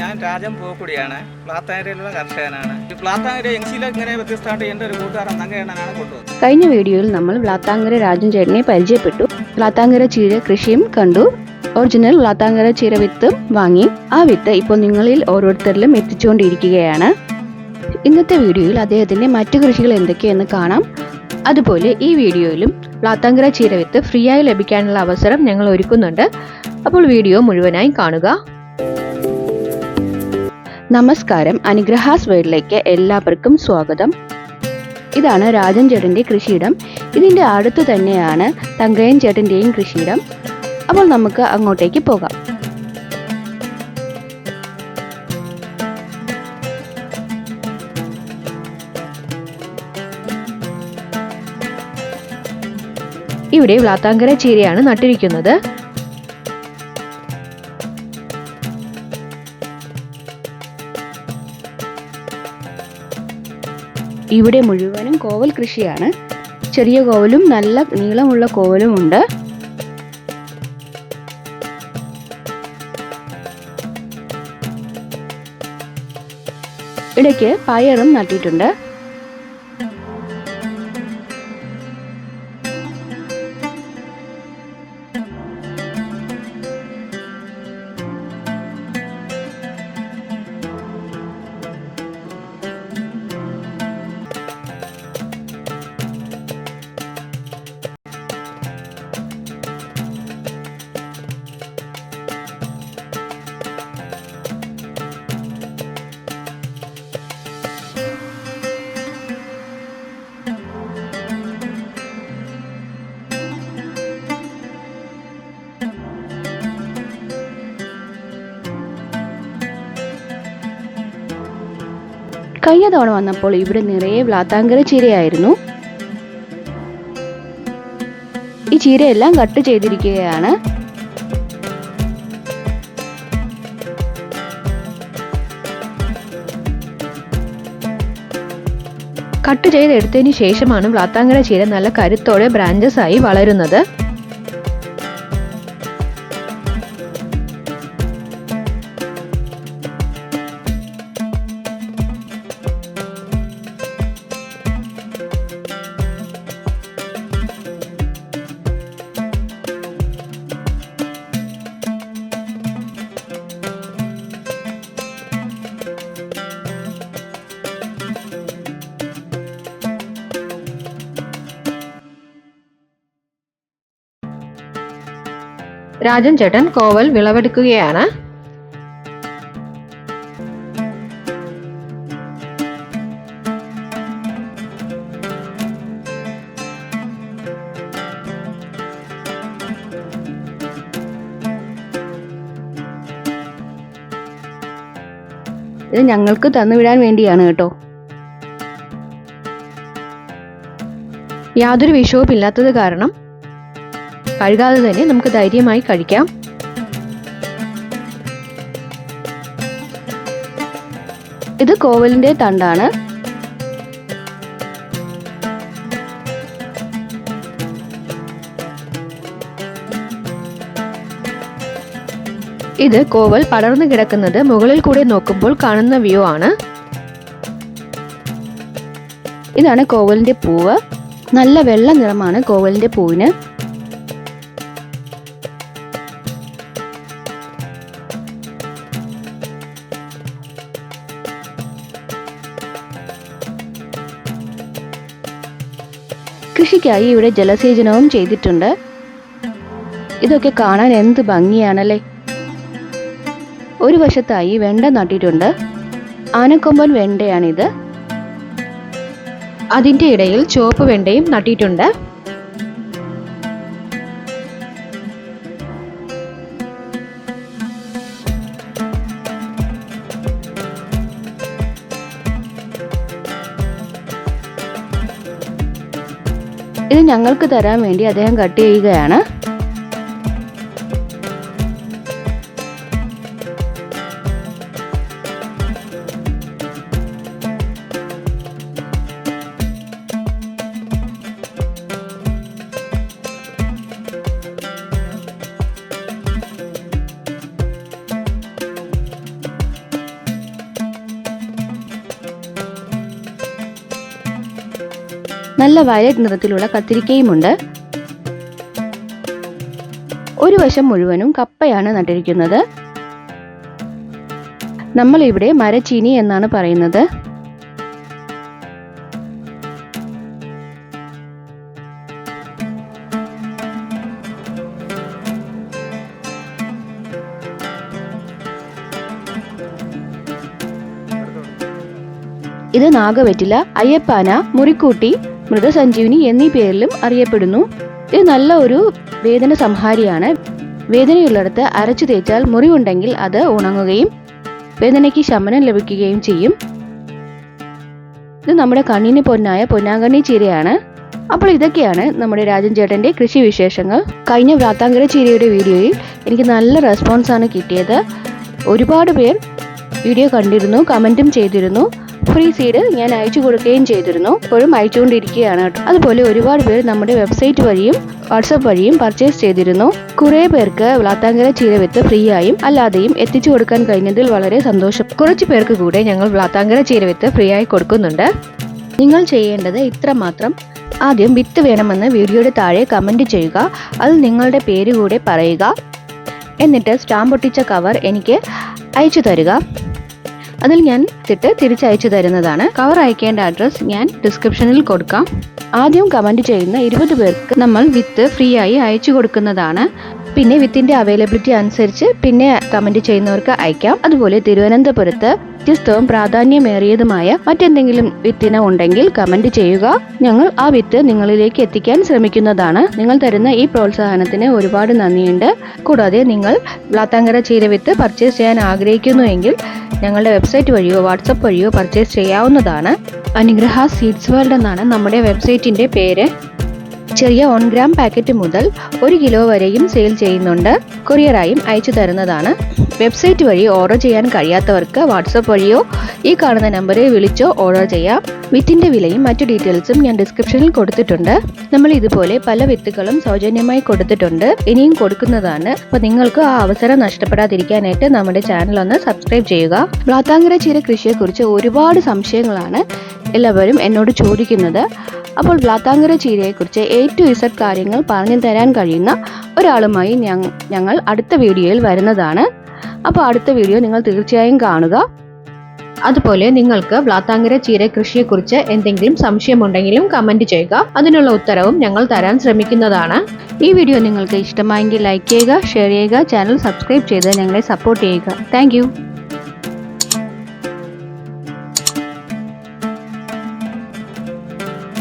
ഞാൻ രാജൻ പൂക്കുടിയാണ് പ്ലാത്താങ്കരയിലുള്ള കർഷകനാണ്. പ്ലാത്താങ്കര എങ്സിയിലെ ഇങ്ങനെ വ്യത്യസ്തമായിട്ട് എന്റെ ഒരു കൂട്ടുകാരൻ നങ്കയണ്ണനാണ് കൊണ്ടുവന്നത്. കഴിഞ്ഞ വീഡിയോയിൽ നമ്മൾ പ്ലാത്താങ്കര രാജൻ ചേട്ടനെ പരിചയപ്പെട്ടു. പ്ലാത്താങ്കര ചീര കൃഷിയും കണ്ടു. ഒറിജിനൽ വ്ലാത്താങ്കര ചീര വിത്ത് വാങ്ങി. ആ വിത്ത് ഇപ്പോൾ നിങ്ങളിൽ ഓരോരുത്തരിലും എത്തിച്ചുകൊണ്ടിരിക്കുകയാണ്. ഇന്നത്തെ വീഡിയോയിൽ അദ്ദേഹത്തിന്റെ മറ്റു കൃഷികൾ എന്തൊക്കെയെന്ന് കാണാം. അതുപോലെ ഈ വീഡിയോയിലും വ്ലാത്താങ്കര ചീര വിത്ത് ഫ്രീ ആയി ലഭിക്കാനുള്ള അവസരം ഞങ്ങൾ ഒരുക്കുന്നുണ്ട്. അപ്പോൾ വീഡിയോ മുഴുവനായി കാണുക. നമസ്കാരം. അനുഗ്രഹാസ് വേർഡിലേക്ക് എല്ലാവർക്കും സ്വാഗതം. ഇതാണ് രാജൻ ചേട്ടന്റെ കൃഷിയിടം. ഇതിന്റെ അടുത്ത് തന്നെയാണ് തങ്കയൻ ചേട്ടന്റെയും കൃഷിയിടം. അപ്പോൾ നമുക്ക് അങ്ങോട്ടേക്ക് പോകാം. ഇവിടെ വ്ലാത്താങ്കര ചീരയാണ് നട്ടിരിക്കുന്നത്. ഇവിടെ മുഴുവനും കോവൽ കൃഷിയാണ്. ചെറിയ കോവലും നല്ല നീളമുള്ള കോവലും ഉണ്ട്. ഇടയ്ക്ക് പയറും നട്ടിട്ടുണ്ട്. കഴിഞ്ഞ തവണ വന്നപ്പോൾ ഇവിടെ നിറയെ വ്ലാത്താങ്കര ചീരയായിരുന്നു. ഈ ചീരയെല്ലാം കട്ട് ചെയ്തിരിക്കുകയാണ്. കട്ട് ചെയ്തെടുത്തതിന് ശേഷമാണ് വ്ലാത്താങ്കര ചീര നല്ല കരുത്തോടെ ബ്രാഞ്ചസ് ആയി വളരുന്നത്. രാജൻ ചേട്ടൻ കോവൽ വിളവെടുക്കുകയാണ്. ഇത് ഞങ്ങൾക്ക് തന്നു തന്നുവിടാൻ വേണ്ടിയാണ് കേട്ടോ. യാതൊരു വിഷവും ഇല്ലാത്തത് കാരണം കഴുകാതെ തന്നെ നമുക്ക് ധൈര്യമായി കഴിക്കാം. ഇത് കോവലിന്റെ തണ്ടാണ്. ഇത് കോവൽ പടർന്നു കിടക്കുന്നത് മുകളിൽ കൂടെ നോക്കുമ്പോൾ കാണുന്ന വ്യൂ ആണ്. ഇതാണ് കോവലിന്റെ പൂവ്. നല്ല വെള്ള നിറമാണ് കോവലിന്റെ പൂവിന്. കൃഷിക്കായി ഇവിടെ ജലസേചനവും ചെയ്തിട്ടുണ്ട്. ഇതൊക്കെ കാണാൻ എന്ത് ഭംഗിയാണല്ലേ? ഒരു വശത്തായി വെണ്ട നട്ടിട്ടുണ്ട്. ആനക്കൊമ്പൻ വെണ്ടയാണിത്. അതിന്റെ ഇടയിൽ ചുവപ്പ് വെണ്ടയും നട്ടിട്ടുണ്ട്. ഇത് ഞങ്ങൾക്ക് തരാൻ വേണ്ടി അദ്ദേഹം കട്ട് ചെയ്യുകയാണ്. നല്ല വയലറ്റ് നിറത്തിലുള്ള കത്തിരിക്കയുമുണ്ട്. ഒരു വശം മുഴുവനും കപ്പയാണ് നട്ടിരിക്കുന്നത്. നമ്മൾ ഇവിടെ മരച്ചീനി എന്നാണ് പറയുന്നത്. ഇത് നാഗവെറ്റില അയ്യപ്പാന മുറിക്കൂട്ടി മൃതസഞ്ജീവിനി എന്നീ പേരിലും അറിയപ്പെടുന്നു. ഇത് നല്ല ഒരു വേദന സംഹാരിയാണ്. വേദനയുള്ളിടത്ത് അരച്ചു തേച്ചാൽ മുറിവുണ്ടെങ്കിൽ അത് ഉണങ്ങുകയും വേദനയ്ക്ക് ശമനം ലഭിക്കുകയും ചെയ്യും. ഇത് നമ്മുടെ കണ്ണിന് പൊന്നായ പൊന്നാങ്കണ്ണി ചീരയാണ്. അപ്പോൾ ഇതൊക്കെയാണ് നമ്മുടെ രാജൻ ചേട്ടന്റെ കൃഷി വിശേഷങ്ങൾ. കഴിഞ്ഞ വ്രാത്താങ്കര ചീരയുടെ വീഡിയോയിൽ എനിക്ക് നല്ല റെസ്പോൺസാണ് കിട്ടിയത്. ഒരുപാട് പേർ വീഡിയോ കണ്ടിരുന്നു കമന്റും ചെയ്തിരുന്നു. ഫ്രീ സീഡ് ഞാൻ അയച്ചു കൊടുക്കുകയും ചെയ്തിരുന്നു. ഇപ്പോഴും അയച്ചുകൊണ്ടിരിക്കുകയാണ് കേട്ടോ. അതുപോലെ ഒരുപാട് പേർ നമ്മുടെ വെബ്സൈറ്റ് വഴിയും വാട്സപ്പ് വഴിയും പർച്ചേസ് ചെയ്തിരുന്നു. കുറേ പേർക്ക് വ്ളാത്താങ്കര ചീരവിത്ത് ഫ്രീ ആയും അല്ലാതെയും എത്തിച്ചു കൊടുക്കാൻ കഴിഞ്ഞതിൽ വളരെ സന്തോഷം. കുറച്ച് പേർക്ക് കൂടെ ഞങ്ങൾ വ്ളാത്താങ്കര ചീരവിത്ത് ഫ്രീ ആയി കൊടുക്കുന്നുണ്ട്. നിങ്ങൾ ചെയ്യേണ്ടത് ഇത്ര മാത്രം ആദ്യം വിത്ത് വേണമെന്ന് വീഡിയോയുടെ താഴെ കമന്റ് ചെയ്യുക. അതിൽ നിങ്ങളുടെ പേര് കൂടെ പറയുക. എന്നിട്ട് സ്റ്റാമ്പ് ഒട്ടിച്ച കവർ എനിക്ക് അയച്ചു തരിക. അതിൽ ഞാൻ തിട്ട് തിരിച്ചയച്ചു തരുന്നതാണ്. കവർ അയക്കേണ്ട അഡ്രസ് ഞാൻ ഡിസ്ക്രിപ്ഷനിൽ കൊടുക്കാം. ആദ്യം കമന്റ് ചെയ്യുന്ന ഇരുപത് പേർക്ക് നമ്മൾ വിത്ത് ഫ്രീ ആയി അയച്ചു കൊടുക്കുന്നതാണ്. പിന്നെ വിത്തിന്റെ അവൈലബിലിറ്റി അനുസരിച്ച് പിന്നെ കമന്റ് ചെയ്യുന്നവർക്ക് അയക്കാം. അതുപോലെ തിരുവനന്തപുരത്ത് വ്യത്യസ്തവും പ്രാധാന്യമേറിയതുമായ മറ്റെന്തെങ്കിലും വിത്തിന ഉണ്ടെങ്കിൽ കമന്റ് ചെയ്യുക. ഞങ്ങൾ ആ വിത്ത് നിങ്ങളിലേക്ക് എത്തിക്കാൻ ശ്രമിക്കുന്നതാണ്. നിങ്ങൾ തരുന്ന ഈ പ്രോത്സാഹനത്തിന് ഒരുപാട് നന്ദിയുണ്ട്. കൂടാതെ നിങ്ങൾ വ്ളാത്താങ്കര ചീരവിത്ത് പർച്ചേസ് ചെയ്യാൻ ആഗ്രഹിക്കുന്നുവെങ്കിൽ ഞങ്ങളുടെ വെബ്സൈറ്റ് വഴിയോ വാട്സപ്പ് വഴിയോ പർച്ചേസ് ചെയ്യാവുന്നതാണ്. അനുഗ്രഹ സീഡ്സ് വേൾഡ് എന്നാണ് നമ്മുടെ വെബ്സൈറ്റിന്റെ പേര്. ചെറിയ വൺ ഗ്രാം പാക്കറ്റ് മുതൽ ഒരു കിലോ വരെയും സെയിൽ ചെയ്യുന്നുണ്ട്. കൊറിയറായും അയച്ചു തരുന്നതാണ്. വെബ്സൈറ്റ് വഴി ഓർഡർ ചെയ്യാൻ കഴിയാത്തവർക്ക് വാട്സപ്പ് വഴിയോ ഈ കാണുന്ന നമ്പറിൽ വിളിച്ചോ ഓർഡർ ചെയ്യാം. വിത്തിന്റെ വിലയും മറ്റു ഡീറ്റെയിൽസും ഞാൻ ഡിസ്ക്രിപ്ഷനിൽ കൊടുത്തിട്ടുണ്ട്. നമ്മൾ ഇതുപോലെ പല വിത്തുകളും സൗജന്യമായി കൊടുത്തിട്ടുണ്ട്. ഇനിയും കൊടുക്കുന്നതാണ്. അപ്പോൾ നിങ്ങൾക്ക് ആ അവസരം നഷ്ടപ്പെടാതിരിക്കാനായിട്ട് നമ്മുടെ ചാനൽ ഒന്ന് സബ്സ്ക്രൈബ് ചെയ്യുക. ബ്ലാത്താങ്കര ചീര കൃഷിയെക്കുറിച്ച് ഒരുപാട് സംശയങ്ങളാണ് എല്ലാവരും എന്നോട് ചോദിക്കുന്നത്. അപ്പോൾ ബ്ലാത്താങ്കര ചീരയെക്കുറിച്ച് എ ടു ഇസഡ് കാര്യങ്ങൾ പറഞ്ഞു തരാൻ കഴിയുന്ന ഒരാളുമായി ഞങ്ങ- ഞങ്ങൾ അടുത്ത വീഡിയോയിൽ വരുന്നതാണ്. അപ്പോൾ അടുത്ത വീഡിയോ നിങ്ങൾ തീർച്ചയായും കാണുക. അതുപോലെ നിങ്ങൾക്ക് വ്ലാത്താങ്കര ചീര കൃഷിയെക്കുറിച്ച് എന്തെങ്കിലും സംശയമുണ്ടെങ്കിലും കമന്റ് ചെയ്യുക. അതിനുള്ള ഉത്തരവും ഞങ്ങൾ തരാൻ ശ്രമിക്കുന്നതാണ്. ഈ വീഡിയോ നിങ്ങൾക്ക് ഇഷ്ടമായെങ്കിൽ ലൈക്ക് ചെയ്യുക ഷെയർ ചെയ്യുക ചാനൽ സബ്സ്ക്രൈബ് ചെയ്ത് ഞങ്ങളെ സപ്പോർട്ട് ചെയ്യുക. താങ്ക്